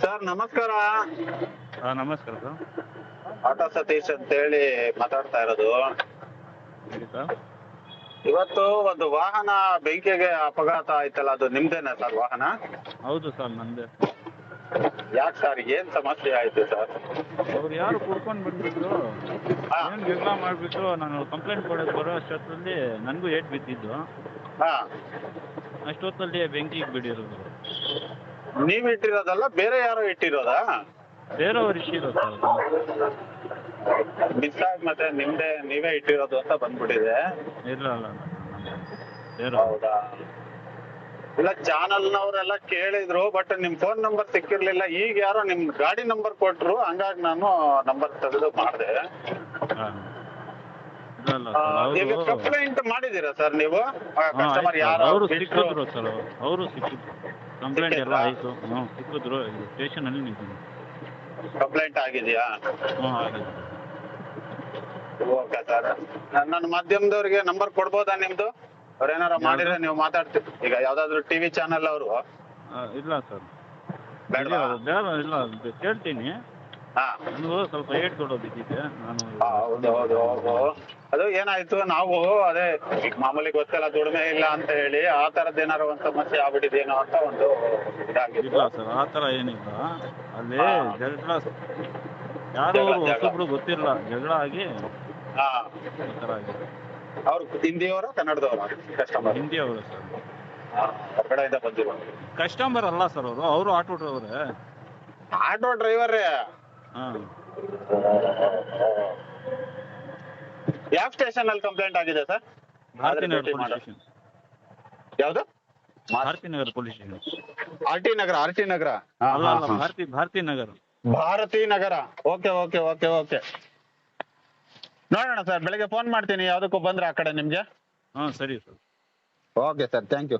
Sir ನಮಸ್ಕಾರ. ಹಾಂ ನಮಸ್ಕಾರ ಸರ್. ಆಟೋ ಸತೀಶ್ ಅಂತ ಹೇಳಿ ಮಾತಾಡ್ತಾ ಇರೋದು. ಹೇಳಿ ಸರ್. ಇವತ್ತು ಒಂದು ವಾಹನ ಬೆಂಕಿಗೆ ಅಪಘಾತ ಆಯ್ತಲ್ಲ ಅದು ನಿಮ್ದೇನಾ ಸರ್ ವಾಹನ? ಹೌದು ಸರ್ ನಂದೆ. ಯಾಕೆ ಸರ್ ಏನ್ ಸಮಸ್ಯೆ ಆಯ್ತು ಸರ್? ಅವ್ರು ಯಾರು ಕುಡ್ಕೊಂಡು ಬಂದ್ಬಿಟ್ರು? ಹಾ. ಏನು ಜಗಳ ಮಾಡಿಬಿಟ್ಟು ನಾನು ಕಂಪ್ಲೇಂಟ್ ಕೊಡೋಕೆ ಬರೋ ಅಷ್ಟೊತ್ತಲ್ಲಿ ನನಗೂ ಏಟ್ ಬಿದ್ದಿದ್ದು. ಹಾ. ಅಷ್ಟೊತ್ತಲ್ಲಿ ಬೆಂಕಿಗೆ ಬಿಡಿರೋದು ನೀವ್ ಇಟ್ಟಿರೋದಲ್ಲ ಬೇರೆ ಯಾರೋ ಇಟ್ಟಿರೋದಾ? ಬೇರೆಯವ್ರು. ಮಿಸ್ ಆಗಿ ಮತ್ತೆ ನಿಮ್ದೇ ನೀವೇ ಇಟ್ಟಿರೋದು ಅಂತ ಬಂದ್ಬಿಟ್ಟಿದೆ. ಇಲ್ಲ ಅಲ್ಲ ನವರೆಲ್ಲ ಬೇರೆ ಹೌದಾ? ಇಲ್ಲ ಚಾನಲ್ನವರೆಲ್ಲ ಕೇಳಿದ್ರು ಬಟ್ ನಿಮ್ ಫೋನ್ ನಂಬರ್ ಸಿಕ್ಕಿರ್ಲಿಲ್ಲ. ಈಗ ಯಾರೋ ನಿಮ್ ಗಾಡಿ ನಂಬರ್ ಕೊಟ್ರು ಹಂಗಾಗಿ ನಾನು ನಂಬರ್ ತೆಗೆದು ಮಾಡಿದೆ. ಈಗ ಕಂಪ್ಲೇಂಟ್ ಮಾಡಿದೀರಾ ಸರ್ ನೀವು ಕಸ್ಟಮರ್ ಯಾರು ಅವರು ಸಿಕ್ಕಿದ್ರು ಸರ್ ಅವರು ಸಿಕ್ಕಿದ್ರು. ಕಂಪ್ಲೇಂಟ್ ಎಲ್ಲ ಆಯ್ತು. ಹ್ಞೂ ಸಿಕ್ಕಿದ್ರು. ಸ್ಟೇಷನಲ್ಲಿ ನಿಂತೀನಿ ಕಂಪ್ಲೇಂಟ್ ಆಗಿದೆಯಾ? ಹ್ಞೂ ಆಗಿದೆ ಓಕೆ ಸರ್. ನನ್ನ ಮಾಧ್ಯಮದವ್ರಿಗೆ ನಂಬರ್ ಕೊಡ್ಬೋದಾ ನಿಮ್ದು? ಅವ್ರೇನಾರ ಮಾಡಿದ್ರೆ ನೀವು ಮಾತಾಡ್ತೀರಿ ಈಗ ಯಾವ್ದಾದ್ರು ಟಿವಿ ಚಾನೆಲ್ ಅವರು? ಇಲ್ಲ ಸರ್. ಬೇಡ ಇಲ್ಲ ಕೇಳ್ತೀನಿ. ಸ್ವಲ್ಪ ಏಟ್ ಕೊಡೋದು ಬಿದ್ದಿದೆ ನಾನು ಹೌದು ಹೌದು ಹೌದು. ಅದು ಏನಾಯ್ತು ನಾವು ಅದೇ ಈಗ ಮಾಮೂಲಿ ಗೊತ್ತಲ್ಲ ದುಡಿಮೆ ಇಲ್ಲ ಅಂತ ಹೇಳಿ ಆ ತರದ್ ಏನಾರ ಒಂದ್ ಸಮಸ್ಯೆ ಆಗ್ಬಿಟ್ಟಿದೇನೋ ಅಂತ ಒಂದು ಇದಾಗಿತ್ತು. ಇಲ್ಲ ಸರ್ ಆ ಥರ ಏನಿಲ್ಲ. ಅಲ್ಲಿ ಹಾ. ಜಗಳ ಯಾರೋ ಜಗಳ, ಅವ್ರು ಜಗಳ. ಹೊಸಬ್ರು ಗೊತ್ತಿಲ್ಲ ಜಗಳ ಆಗಿ ಹಾ. ಈ ಥರ ಆಗಿದೆ. ಅವ್ರು ಹಿಂದಿಯವರ ಕನ್ನಡದವರ ಕಸ್ಟಮರ್ ಹಿಂದಿ ಅವರು ಸರ್ ಹೊರಗಡೆಯಿಂದ ಬಂದಿರೋ ಕಸ್ಟಮರ್ ಅಲ್ಲ ಸರ್ ಅವರು ಅವರು ಆಟೋ ಡ್ರೈವರ್. Auto driver? ಯಾವ ಸ್ಟೇಷನ್ ಅಲ್ಲಿ ಕಂಪ್ಲೇಂಟ್ ಆಗಿದೆ ಸರ್? ಭಾರತೀನಗರ್ ಭೇಟಿ ಪೊಲೀಸ್ ಮಾಡು. ಸ್ಟೇಷನ್. ಯಾವ್ದು? Bharatinagar police station. R T Nagar? R T Nagar. Bharati Bharati Nagar. Bharati Nagar. Okay okay okay okay. ನೋಡೋಣ ಸರ್ ಬೆಳಿಗ್ಗೆ ಫೋನ್ ಮಾಡ್ತೀನಿ ಯಾವ್ದಕ್ಕೂ ಬಂದ್ರೆ ಆ ಕಡೆ ನಿಮ್ಗೆ. ಹಾ ಸರಿ sir. Okay sir thank you.